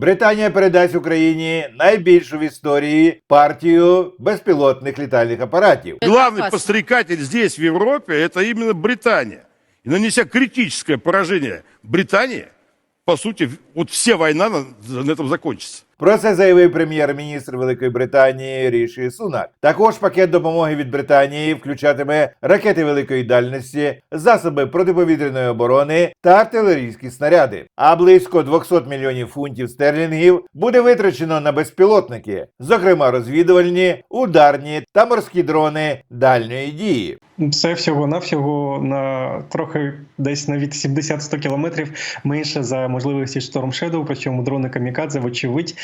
Британія передасть Україні найбільшу в історії партію безпілотних літальних апаратів. Главный опасно. подстрекатель здесь, в Европе, это именно Британия. И нанеся критическое поражение Британии, по сути, вот вся война на, на этом закончится. Про це заявив прем'єр-міністр Великої Британії Ріші Сунак. Також пакет допомоги від Британії включатиме ракети великої дальності, засоби протиповітряної оборони та артилерійські снаряди. А близько 200 мільйонів фунтів стерлінгів буде витрачено на безпілотники, зокрема розвідувальні, ударні та морські дрони дальньої дії. Це всього навсього на трохи десь на від 70-100 кілометрів менше за можливості Storm Shadow, Причому дрони камікадзе, вочевидь,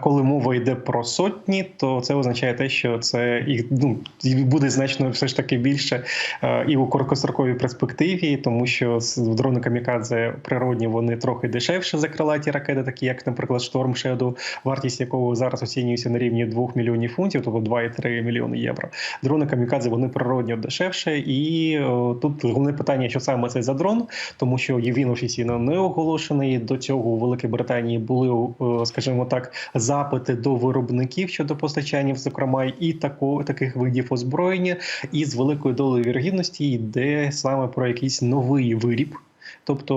коли мова йде про сотні, то це означає те, що це їх ну буде значно все ж таки більше е, і у короткостроковій перспективі, тому що дрони камікадзе природні вони трохи дешевше за крилаті ракети, такі як, наприклад, Storm Shadow, вартість якого зараз оцінюється на рівні 2 мільйонів фунтів, тобто 2,3 мільйони євро. Дрони камікадзе вони природньо дешевше, і о, тут головне питання, що саме це за дрон, тому що він офіційно не оголошений. До цього у Великій Британії були, скажімо так, запити до виробників щодо постачання, зокрема, і тако, таких видів озброєння. І з великою долею вірогідності йде саме про якийсь новий виріб. Тобто,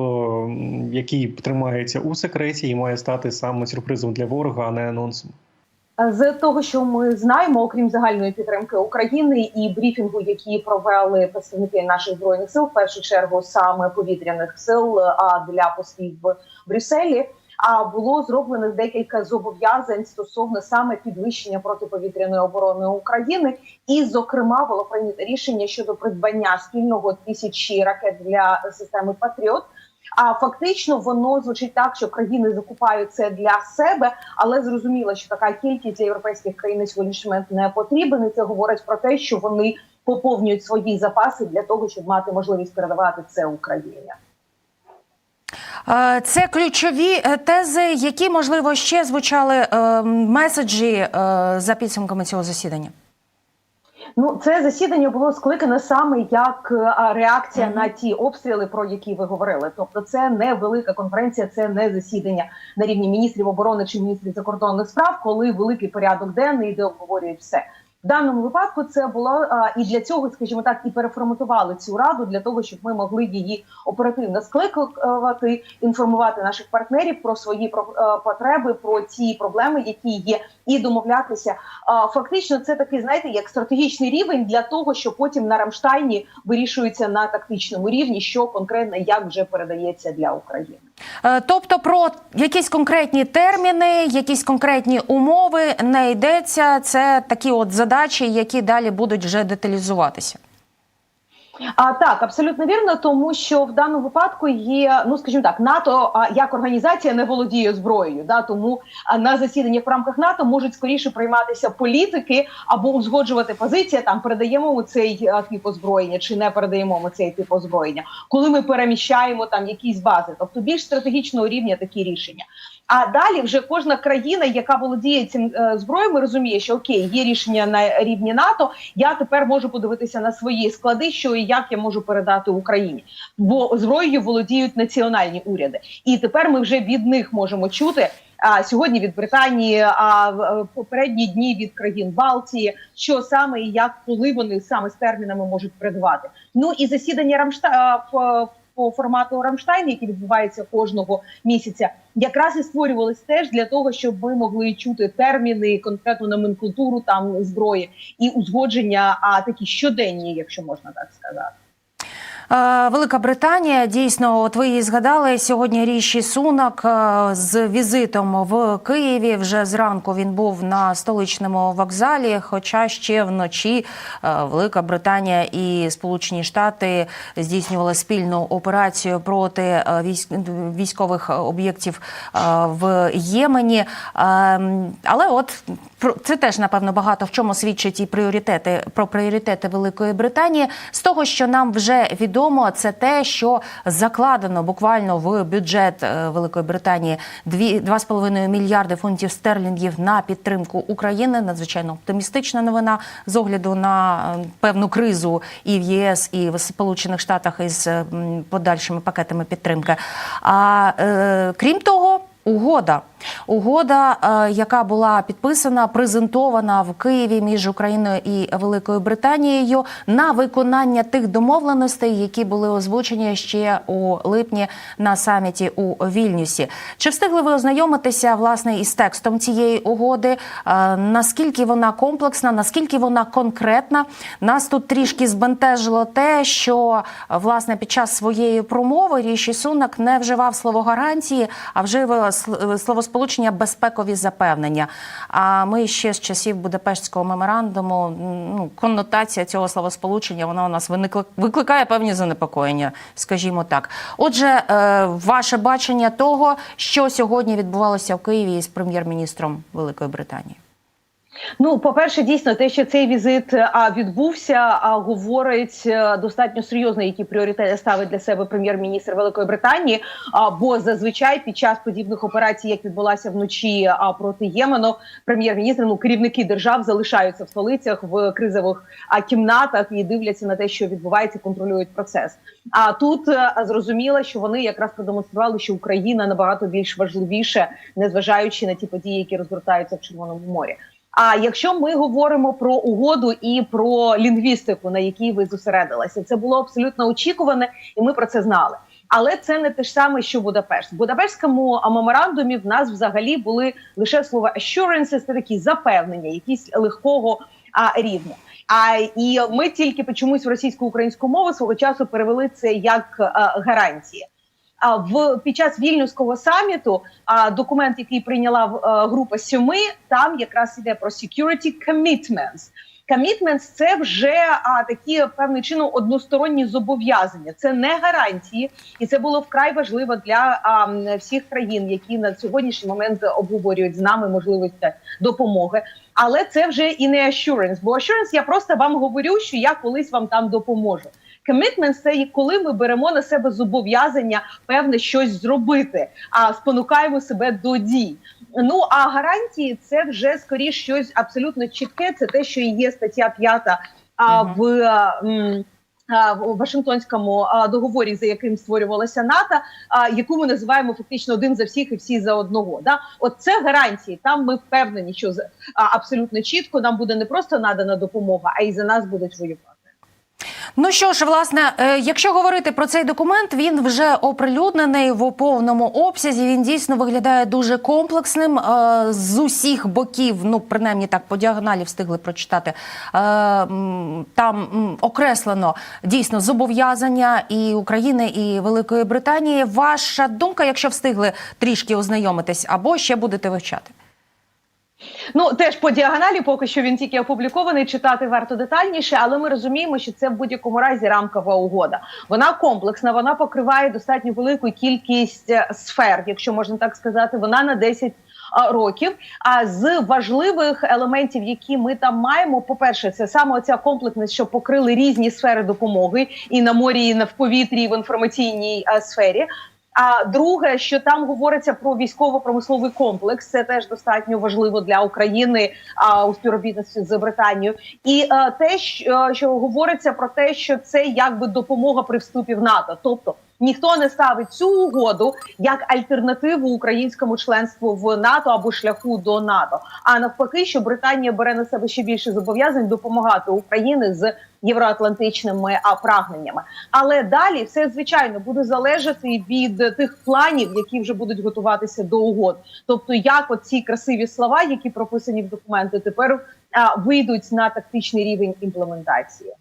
який тримається у секреті і має стати саме сюрпризом для ворога, а не анонсом. З того, що ми знаємо, окрім загальної підтримки України і брифінгу, які провели представники наших збройних сил, в першу чергу саме повітряних сил, а для послів в Брюсселі. А було зроблено декілька зобов'язань стосовно саме підвищення протиповітряної оборони України, і, зокрема, було прийнято рішення щодо придбання спільного тисячі ракет для системи Патріот. А фактично воно звучить так, що країни закупають це для себе, але зрозуміло, що така кількість для європейських країн сьогоднішній момент не потрібен. І це говорить про те, що вони поповнюють свої запаси для того, щоб мати можливість передавати це Україні. Е, Це ключові е, тези, які можливо ще звучали е, меседжі за підсумками цього засідання. Ну, це засідання було скликане саме як реакція на ті обстріли, про які ви говорили. Тобто, це не велика конференція, це не засідання на рівні міністрів оборони чи міністрів закордонних справ, коли великий порядок денний, де обговорюють все. Даному випадку це було а, і для цього, скажімо так, і переформатували цю раду для того, щоб ми могли її оперативно скликати, інформувати наших партнерів про свої про- е, потреби, про ті проблеми, які є, і домовлятися. Фактично, це такий, знаєте, як стратегічний рівень для того, що потім на Рамштайні вирішується на тактичному рівні, що конкретно як вже передається для України. Е, Тобто про якісь конкретні терміни, якісь конкретні умови не йдеться. Це такі от задачі, які далі будуть вже деталізуватися. А так, абсолютно вірно, тому що в даному випадку є, ну скажімо так, НАТО а, як організація не володіє зброєю. Да, тому а, на засіданнях в рамках НАТО можуть скоріше прийматися політики або узгоджувати позиція. Там передаємо ми цей а, тип озброєння чи не передаємо ми цей тип озброєння, коли ми переміщаємо там якісь бази, тобто більш стратегічного рівня такі рішення. А далі вже кожна країна, яка володіє цим е, зброєю, розуміє, що окей, є рішення на рівні НАТО. Я тепер можу подивитися на свої склади, що і як я можу передати Україні, бо зброєю володіють національні уряди, і тепер ми вже від них можемо чути. А сьогодні від Британії, а в е, попередні дні від країн Балтії, що саме і як, коли вони саме з термінами можуть передавати. Ну і засідання Рамшта по формату Рамштайн, які відбуваються кожного місяця, якраз і створювалися теж для того, щоб ми могли чути терміни, конкретну номенклатуру там зброї і узгодження, а такі щоденні, якщо можна так сказати. Е, Велика Британія дійсно, от ви її згадали сьогодні. Ріші Сунак е, з візитом в Києві. Вже зранку він був на столичному вокзалі. Хоча ще вночі е, Велика Британія і Сполучені Штати здійснювали спільну операцію проти військ- військових об'єктів в Ємені. Е, Але от це теж напевно багато в чому свідчить і пріоритети про пріоритети Великої Британії. З того, що нам вже відомо, це те, що закладено буквально в бюджет е, Великої Британії дві- 2,5 мільярди фунтів стерлінгів на підтримку України. Надзвичайно оптимістична новина з огляду на е, певну кризу і в ЄС, і в Сполучених Штатах із е, подальшими пакетами підтримки. А е, крім того. Угода, угода, е, яка була підписана, презентована в Києві між Україною і Великою Британією на виконання тих домовленостей, які були озвучені ще у липні на саміті у Вільнюсі. Чи встигли ви ознайомитися власне із текстом цієї угоди? Е, Наскільки вона комплексна, наскільки вона конкретна? Нас тут трішки збентежило те, що е, власне під час своєї промови Ріші Сунак не вживав слово гарантії, а вжив словосполучення безпекові запевнення. А ми ще з часів Будапештського меморандуму ну, коннотація цього словосполучення вона у нас виникла викликає певні занепокоєння, скажімо так. Отже, е, ваше бачення того, що сьогодні відбувалося в Києві із прем'єр-міністром Великої Британії. Ну, по-перше, дійсно, те, що цей візит а, відбувся, а говорить е, достатньо серйозно, які пріоритети ставить для себе прем'єр-міністр Великої Британії. А, бо зазвичай під час подібних операцій, як відбулася вночі а, проти Ємену, прем'єр-міністр, ну керівники держав залишаються в столицях в кризових а, кімнатах і дивляться на те, що відбувається, контролюють процес. А тут е, зрозуміло, що вони якраз продемонстрували, що Україна набагато більш важливіше, незважаючи на ті події, які розгортаються в Червоному морі. А якщо ми говоримо про угоду і про лінгвістику, на якій ви зосередилися, це було абсолютно очікуване, і ми про це знали. Але це не те ж саме, що Будапешт. В Будапештському меморандумі в нас взагалі були лише слова assurances, це такі запевнення, якісь легкого а, рівня. А і ми тільки чомусь в російсько-українську мову свого часу перевели це як а, гарантії. В під час вільнюського саміту а документ, який прийняла а, група сьоми, там якраз йде про security commitments. Commitments – це вже а, такі певним чином односторонні зобов'язання. Це не гарантії, і це було вкрай важливо для а, всіх країн, які на сьогоднішній момент обговорюють з нами можливості допомоги. Але це вже і не assurance, бо assurance я просто вам говорю, що я колись вам там допоможу. Commitment – це коли ми беремо на себе зобов'язання певне щось зробити, а спонукаємо себе до дій. Ну а гарантії це вже скоріш щось абсолютно чітке. Це те, що і є стаття 5 а, в. м, в Вашингтонському договорі, за яким створювалася НАТО, яку ми називаємо фактично один за всіх і всі за одного. Да, от це гарантії. Там ми впевнені, що абсолютно чітко нам буде не просто надана допомога, а й за нас будуть воювати. Ну що ж, власне, е, якщо говорити про цей документ, він вже оприлюднений в повному обсязі. Він дійсно виглядає дуже комплексним е, з усіх боків. Ну, принаймні так по діагоналі встигли прочитати. Е, Там окреслено дійсно зобов'язання і України, і Великої Британії. Ваша думка, якщо встигли трішки ознайомитись, або ще будете вивчати? Ну теж по діагоналі, поки що він тільки опублікований. Читати варто детальніше, але ми розуміємо, що це в будь-якому разі рамкова угода. Вона комплексна, вона покриває достатньо велику кількість е, сфер, якщо можна так сказати. Вона на 10 років. А з важливих елементів, які ми там маємо, по перше, це саме ця комплексність, що покрили різні сфери допомоги і на морі, і на в повітрі, і в інформаційній а, сфері. А друге, що там говориться про військово-промисловий комплекс, це теж достатньо важливо для України а, у співробітництві з Британією. І а, те, що, що говориться про те, що це якби допомога при вступі в НАТО, тобто. Ніхто не ставить цю угоду як альтернативу українському членству в НАТО або шляху до НАТО. А навпаки, що Британія бере на себе ще більше зобов'язань допомагати Україні з євроатлантичними прагненнями. Але далі все звичайно буде залежати від тих планів, які вже будуть готуватися до угод. Тобто, як от ці красиві слова, які прописані в документи, тепер вийдуть на тактичний рівень імплементації.